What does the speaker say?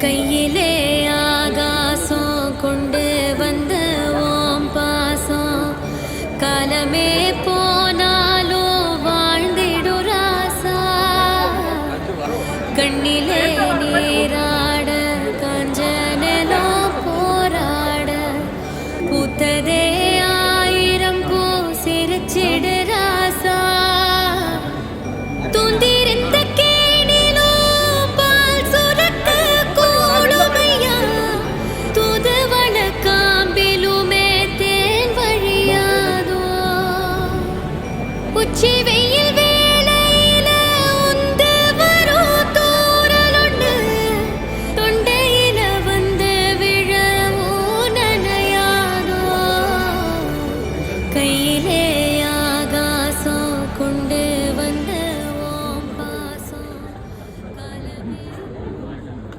கையிலே ஆகாசம் கொண்டு வந்த ஓம் பாசம். காலமே போனாலும் வாழ்ந்திடு ராசா. கண்ணிலே நீராட காஞ்சனோ போராட. பூத்ததே ஆயிரம் பூ சிரிச்சிடுற achieve